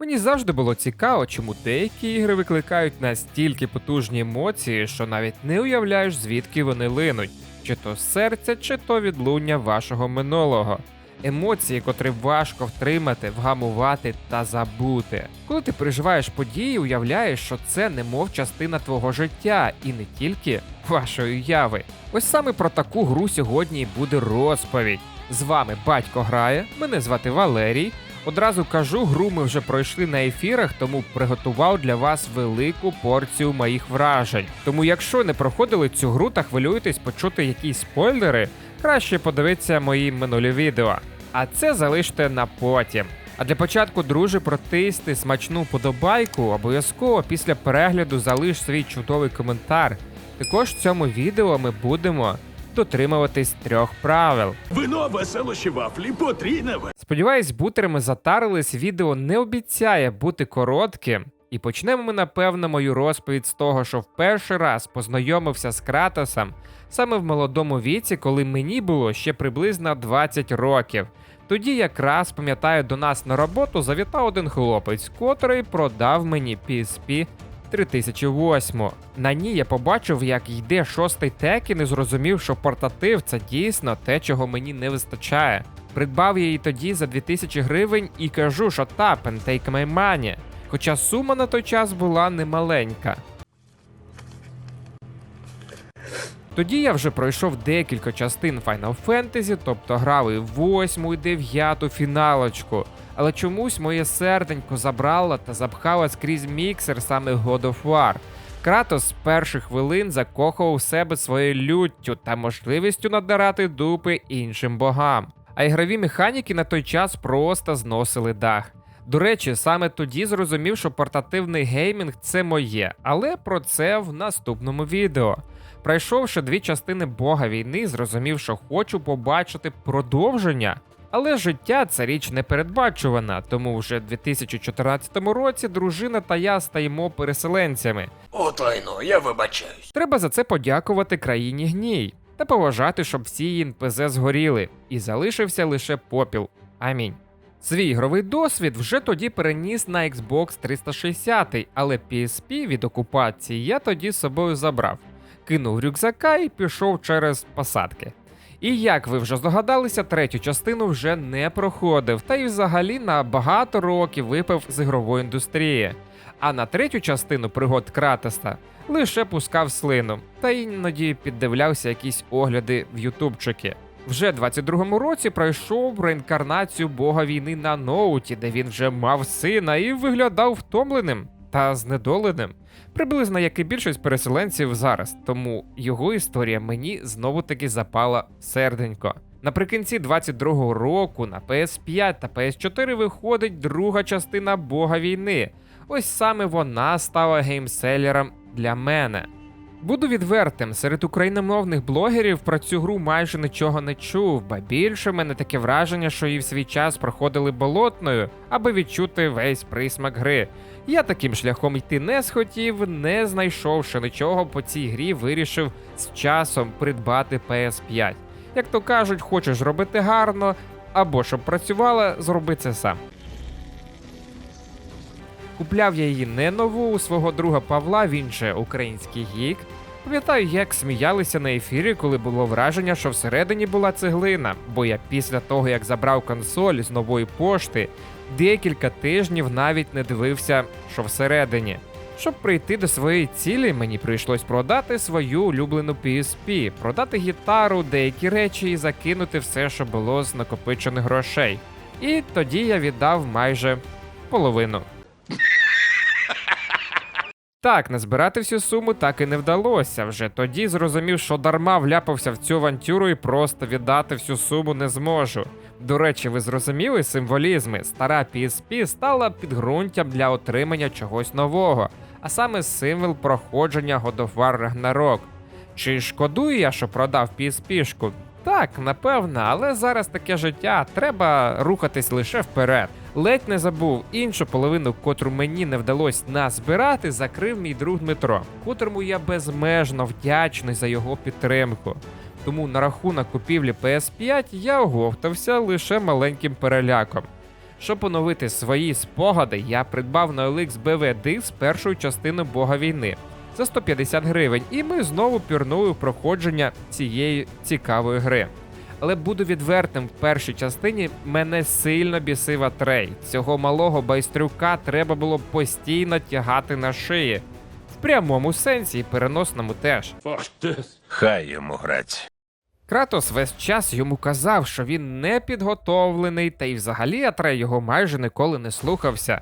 Мені завжди було цікаво, чому деякі ігри викликають настільки потужні емоції, що навіть не уявляєш, звідки вони линуть, чи то серця, чи то відлуння вашого минулого. Емоції, котрі важко втримати, вгамувати та забути. Коли ти переживаєш події, уявляєш, що це немов частина твого життя, і не тільки вашої уяви. Ось саме про таку гру сьогодні буде розповідь. З вами батько грає, мене звати Валерій. Одразу кажу, гру ми вже пройшли на ефірах, тому приготував для вас велику порцію моїх вражень. Тому, якщо не проходили цю гру та хвилюєтесь почути якісь спойлери, краще подивіться мої минулі відео. А це залиште на потім. А для початку, друже, протисти смачну подобайку, обов'язково після перегляду залиш свій чудовий коментар. Також в цьому відео ми будемо дотримуватись трьох правил. Вино, веселощі, вафлі, потрійневе. Сподіваюсь, бутерами затарились, відео не обіцяє бути коротким. І почнемо ми, напевно, мою розповідь з того, що в перший раз познайомився з Кратосом саме в молодому віці, коли мені було ще приблизно 20 років. Тоді якраз пам'ятаю, до нас на роботу завітав один хлопець, котрий продав мені PSP 3008. На ній я побачив, як йде шостий тек і не зрозумів, що портатив це дійсно те, чого мені не вистачає. Придбав я її тоді за 2000 гривень і кажу, що and take my money. Хоча сума на той час була немаленька. Тоді я вже пройшов декілька частин Final Fantasy, тобто грав і восьму, і дев'яту фіналочку. Але чомусь моє серденько забрало та запхало скрізь міксер саме God of War. Кратос з перших хвилин закохував себе своєю люттю та можливістю надирати дупи іншим богам. А ігрові механіки на той час просто зносили дах. До речі, саме тоді зрозумів, що портативний геймінг це моє, але про це в наступному відео. Пройшовши дві частини Бога війни, зрозумів, що хочу побачити продовження. Але життя це річ непередбачувана, тому вже в 2014 році дружина та я стаємо переселенцями. От лайно, я вибачаюсь. Треба за це подякувати країні гній та поважати, щоб всі НПЗ згоріли, і залишився лише попіл. Амінь. Свій ігровий досвід вже тоді переніс на Xbox 360, але PSP від окупації я тоді з собою забрав, кинув рюкзака і пішов через посадки. І як ви вже здогадалися, третю частину вже не проходив, та й взагалі на багато років випав з ігрової індустрії. А на третю частину пригод Кратеса лише пускав слину, та іноді піддивлявся якісь огляди в ютубчики. Вже 22-му році пройшов реінкарнацію бога війни на ноуті, де він вже мав сина і виглядав втомленим та знедоленим, приблизно як і більшість переселенців зараз. Тому його історія мені знову таки запала серденько. Наприкінці 22-го року на PS5 та PS4 виходить друга частина Бога війни. Ось саме вона стала геймселером для мене. Буду відвертим, серед україномовних блогерів про цю гру майже нічого не чув, ба більше мене таке враження, що її в свій час проходили болотною, аби відчути весь присмак гри. Я таким шляхом йти не схотів, не знайшовши нічого по цій грі, вирішив з часом придбати PS5. Як то кажуть, хочеш робити гарно, або щоб працювала, зроби це сам. Купляв я її не нову у свого друга Павла, він же український гік. Пам'ятаю, як сміялися на ефірі, коли було враження, що всередині була цеглина, бо я після того, як забрав консоль з нової пошти, декілька тижнів навіть не дивився, що всередині. Щоб прийти до своєї цілі, мені прийшлось продати свою улюблену PSP, продати гітару, деякі речі і закинути все, що було з накопичених грошей. І тоді я віддав майже половину. Так, назбирати всю суму так і не вдалося. Вже тоді зрозумів, що дарма вляпався в цю авантюру і просто віддати всю суму не зможу. До речі, ви зрозуміли символізми? Стара PSP стала підґрунтям для отримання чогось нового, а саме символ проходження War Ragnarok. Чи шкодую я, що продав PSP-шку? Так, напевно, але зараз таке життя, треба рухатись лише вперед. Ледь не забув іншу половину, котру мені не вдалося назбирати, закрив мій друг Дмитро, котрому я безмежно вдячний за його підтримку. Тому на рахунок купівлі PS5 я оговтався лише маленьким переляком. Щоб поновити свої спогади, я придбав на OLX BV диск першої частини Бога війни за 150 гривень, і ми знову пірнули в проходження цієї цікавої гри. Але буду відвертим, в першій частині мене сильно бісив Атрей. Цього малого байстрюка треба було постійно тягати на шиї. В прямому сенсі і переносному теж. Хай йому грать. Кратос весь час йому казав, що він не підготовлений, та й взагалі Атрей його майже ніколи не слухався.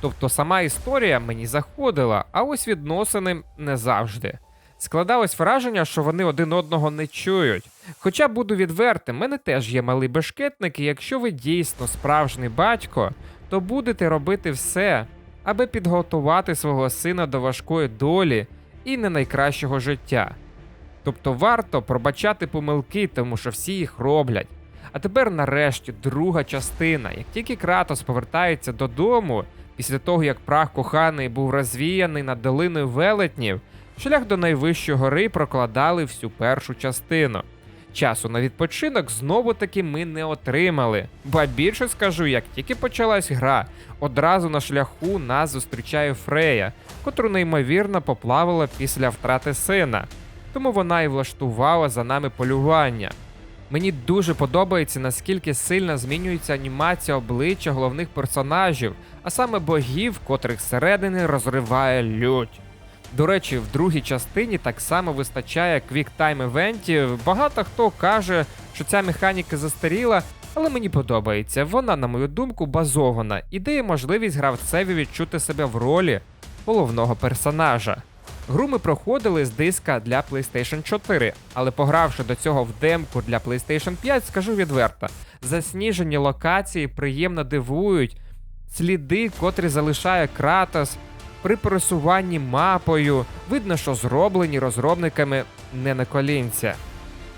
Тобто сама історія мені заходила, а ось відносини не завжди. Складалось враження, що вони один одного не чують. Хоча буду відвертим, мене теж є малий бешкетник, і якщо ви дійсно справжній батько, то будете робити все, аби підготувати свого сина до важкої долі і не найкращого життя. Тобто варто пробачати помилки, тому що всі їх роблять. А тепер, нарешті, друга частина. Як тільки Кратос повертається додому, після того як прах коханий був розвіяний над долиною велетнів, шлях до найвищої гори прокладали всю першу частину. Часу на відпочинок знову таки ми не отримали. Ба більше скажу, як тільки почалась гра, одразу на шляху нас зустрічає Фрея, котру неймовірно поплавила після втрати сина тому вона і влаштувала за нами полювання. Мені дуже подобається, наскільки сильно змінюється анімація обличчя головних персонажів, а саме богів, котрих зсередини розриває лють. До речі, в другій частині так само вистачає квіктайм івентів. Багато хто каже, що ця механіка застаріла, але мені подобається. Вона, на мою думку, базована і дає можливість гравцеві відчути себе в ролі головного персонажа. Гру ми проходили з диска для PlayStation 4, але погравши до цього в демку для PlayStation 5, скажу відверто, засніжені локації приємно дивують, сліди, котрі залишає Кратос, при пересуванні мапою, видно, що зроблені розробниками не на колінця.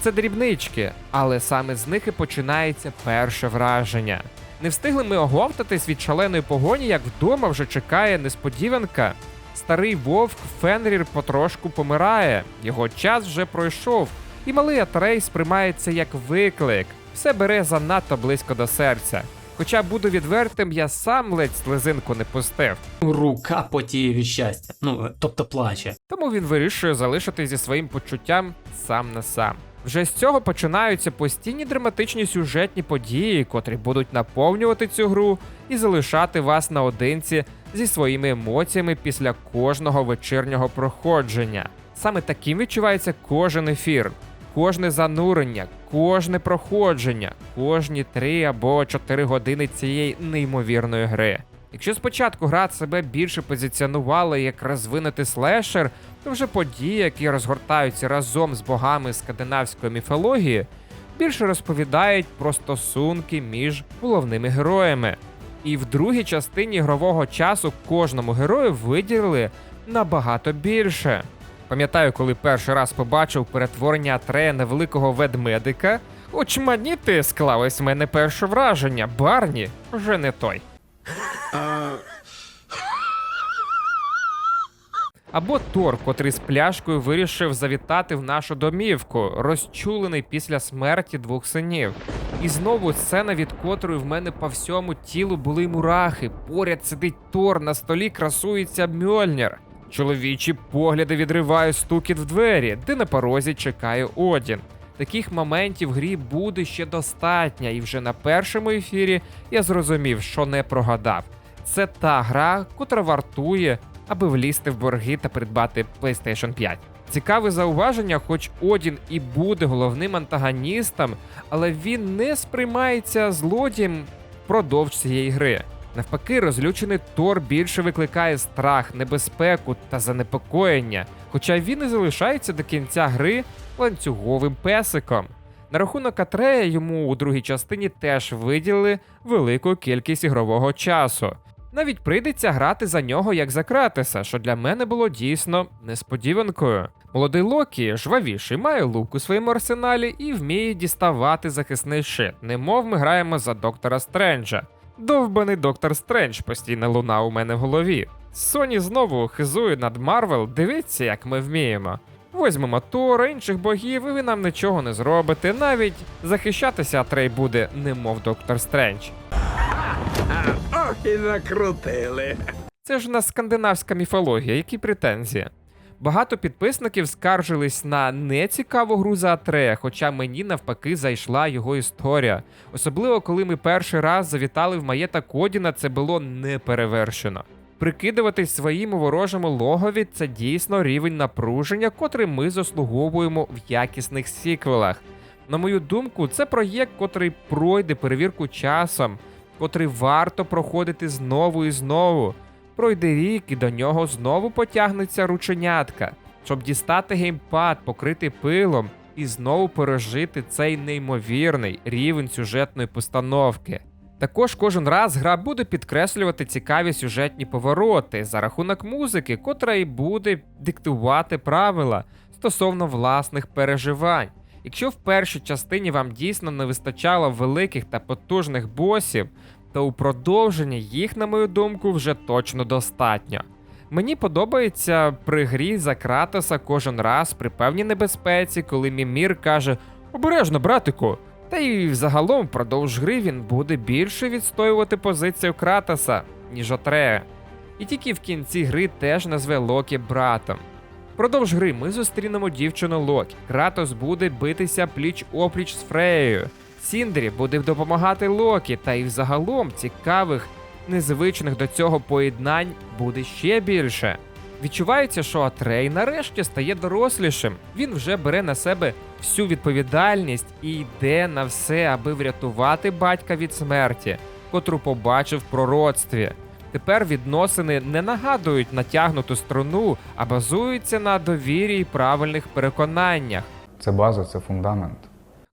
Це дрібнички, але саме з них і починається перше враження. Не встигли ми оговтатись від шаленої погоні, як вдома вже чекає несподіванка. Старий вовк Фенрір потрошку помирає, його час вже пройшов, і малий Атрей сприймається як виклик, все бере занадто близько до серця. Хоча буду відвертим, я сам ледь слезинку не пустив. Рука потіє від щастя. Ну, тобто плаче. Тому він вирішує залишити зі своїм почуттям сам на сам. Вже з цього починаються постійні драматичні сюжетні події, котрі будуть наповнювати цю гру і залишати вас наодинці зі своїми емоціями після кожного вечірнього проходження. Саме таким відчувається кожен ефір, кожне занурення, кожне проходження, кожні 3 або 4 години цієї неймовірної гри. Якщо спочатку гра себе більше позиціонувала як розвинутий слешер, то вже події, які розгортаються разом з богами скандинавської міфології, більше розповідають про стосунки між головними героями. І в другій частині ігрового часу кожному герою виділили набагато більше. Пам'ятаю, коли перший раз побачив перетворення Атрея на великого ведмедика, очманіти склалось в мене перше враження. Барні вже не той. Або Тор, котрий з пляшкою вирішив завітати в нашу домівку, розчулений після смерті двох синів. І знову сцена, від котрої в мене по всьому тілу були мурахи. Поряд сидить Тор, на столі красується Мьольнір. Чоловічі погляди відриває стукіт в двері, де на порозі чекає Одін. Таких моментів в грі буде ще достатньо, і вже на першому ефірі я зрозумів, що не прогадав. Це та гра, котра вартує, аби влізти в борги та придбати PlayStation 5. Цікаве зауваження, хоч Одін і буде головним антагоністом, але він не сприймається злодієм впродовж цієї гри. Навпаки, розлючений Тор більше викликає страх, небезпеку та занепокоєння, хоча він і залишається до кінця гри ланцюговим песиком. На рахунок Атрея йому у другій частині теж виділили велику кількість ігрового часу. Навіть прийдеться грати за нього як за Кратеса, що для мене було дійсно несподіванкою. Молодий Локі жвавіший, має лук у своєму арсеналі і вміє діставати захисний щит, немов ми граємо за доктора Стренджа. Довбаний доктор Стрендж постійно луна у мене в голові. Соні знову хизує над Марвел, дивіться, як ми вміємо. Возьмемо Тора, інших богів, і ви нам нічого не зробите. Навіть захищатися Атрей буде, немов доктор Стрендж. трохи накрутили. Це ж у нас скандинавська міфологія, які претензії. Багато підписників скаржились на нецікаву гру за Атрея, хоча мені навпаки зайшла його історія. Особливо коли ми перший раз завітали в маєток Одіна, це було неперевершено. Прикидуватись своїм у ворожому логові це дійсно рівень напруження, котрий ми заслуговуємо в якісних сіквелах. На мою думку, це проєкт, котрий пройде перевірку часом, котрий варто проходити знову і знову. Пройде рік і до нього знову потягнеться рученятка, щоб дістати геймпад, покрити пилом і знову пережити цей неймовірний рівень сюжетної постановки. Також кожен раз гра буде підкреслювати цікаві сюжетні повороти за рахунок музики, котра і буде диктувати правила стосовно власних переживань. Якщо в першій частині вам дійсно не вистачало великих та потужних босів, то у продовженні їх, на мою думку, вже точно достатньо. Мені подобається при грі за Кратоса кожен раз при певній небезпеці, коли Мімір каже Обережно, братику. Та й загалом впродовж гри він буде більше відстоювати позицію Кратоса, ніж Атрея. І тільки в кінці гри теж назве Локі братом. Впродовж гри ми зустрінемо дівчину Локі. Кратос буде битися пліч опліч з Фреєю. Сіндрі буде допомагати Локі, та й взагалом цікавих, незвичних до цього поєднань буде ще більше. Відчувається, що Атрей нарешті стає дорослішим. Він вже бере на себе всю відповідальність і йде на все, аби врятувати батька від смерті, котру побачив в пророцтві. Тепер відносини не нагадують натягнуту струну, а базуються на довірі і правильних переконаннях. Це база, це фундамент.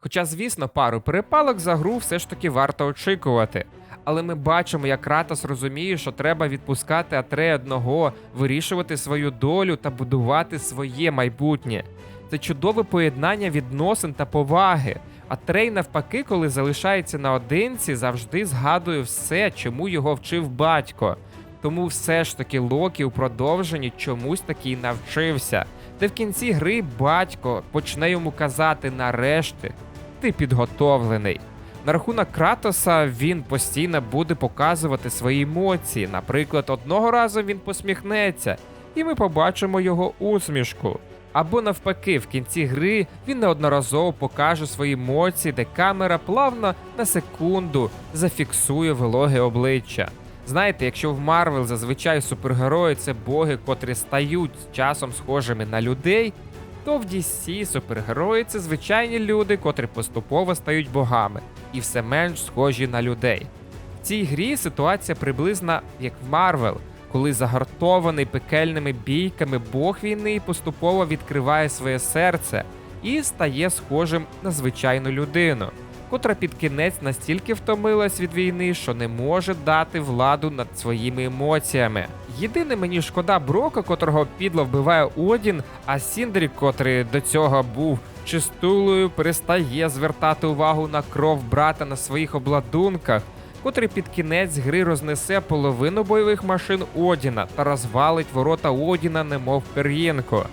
Хоча, звісно, пару перепалок за гру все ж таки варто очікувати. Але ми бачимо, як Кратос розуміє, що треба відпускати Атрея одного, вирішувати свою долю та будувати своє майбутнє. Це чудове поєднання відносин та поваги. Атрей, навпаки, коли залишається наодинці, завжди згадує все, чому його вчив батько. Тому все ж таки Локі у продовженні чомусь таки навчився. Де в кінці гри батько почне йому казати нарешті, ти підготовлений. На рахунок Кратоса він постійно буде показувати свої емоції. Наприклад, одного разу він посміхнеться, і ми побачимо його усмішку. Або навпаки, в кінці гри він неодноразово покаже свої емоції, де камера плавно на секунду зафіксує вологе обличчя. Знаєте, якщо в Марвел зазвичай супергерої це боги, котрі стають часом схожими на людей, то в DC супергерої це звичайні люди, котрі поступово стають богами і все менш схожі на людей. В цій грі ситуація приблизна як в Марвел, коли загартований пекельними бійками бог війни поступово відкриває своє серце і стає схожим на звичайну людину, котра під кінець настільки втомилась від війни, що не може дати владу над своїми емоціями. Єдине мені шкода Брока, котрого підло вбиває Одін, а Сіндрі, котрий до цього був чистулою, перестає звертати увагу на кров брата на своїх обладунках, котрий під кінець гри рознесе половину бойових машин Одіна та розвалить ворота Одіна, немов пір'їнку.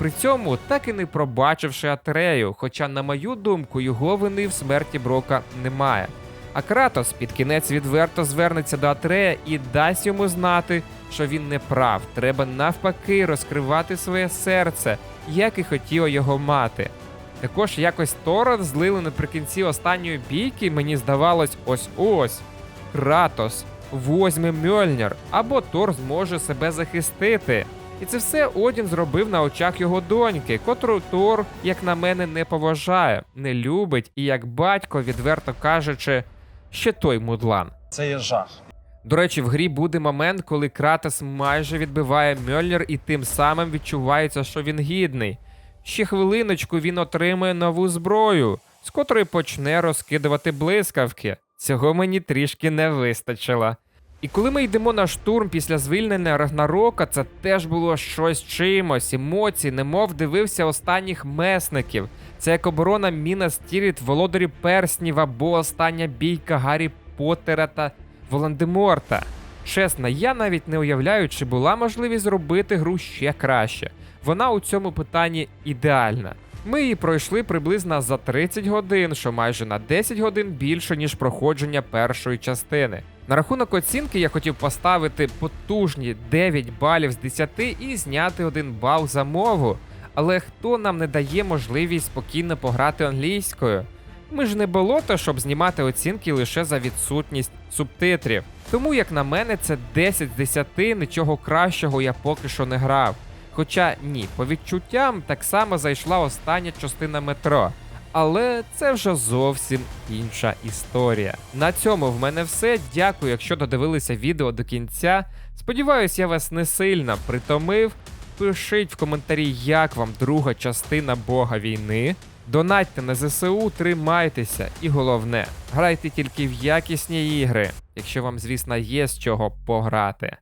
При цьому так і не пробачивши Атрею, хоча, на мою думку, його вини в смерті Брока немає. А Кратос під кінець відверто звернеться до Атрея і дасть йому знати, що він не прав. Треба навпаки розкривати своє серце, як і хотіла його мати. Також якось Тора злили наприкінці останньої бійки, мені здавалось, ось ось. Кратос, возьме Мьольнір, або Тор зможе себе захистити. І це все Одін зробив на очах його доньки, котру Тор, як на мене, не поважає, не любить і як батько, відверто кажучи, ще той мудлан. Це є жах. До речі, в грі буде момент, коли Кратос майже відбиває Мьольнір і тим самим відчувається, що він гідний. Ще хвилиночку він отримує нову зброю, з котрої почне розкидувати блискавки. Цього мені трішки не вистачило. І коли ми йдемо на штурм після звільнення Рагнарока, це теж було щось чимось, емоції, немов дивився останніх месників. Це як оборона Міна Стіріт, володарі перснів або остання бійка Гаррі Поттера та Волан-де-Морта. Чесно, я навіть не уявляю, чи була можливість зробити гру ще краще. Вона у цьому питанні ідеальна. Ми її пройшли приблизно за 30 годин, що майже на 10 годин більше, ніж проходження першої частини. На рахунок оцінки я хотів поставити потужні 9 балів з 10 і зняти 1 бал за мову. Але хто нам не дає можливість спокійно пограти англійською? Ми ж не болото, щоб знімати оцінки лише за відсутність субтитрів. Тому, як на мене, це 10 з 10, нічого кращого я поки що не грав. Хоча ні, по відчуттям так само зайшла остання частина метро. Але це вже зовсім інша історія. На цьому в мене все. Дякую, якщо додивилися відео до кінця. Сподіваюсь, я вас не сильно притомив. Пишіть в коментарі, як вам друга частина Бога війни. Донатьте на ЗСУ, тримайтеся, і головне, грайте тільки в якісні ігри, якщо вам, звісно, є з чого пограти.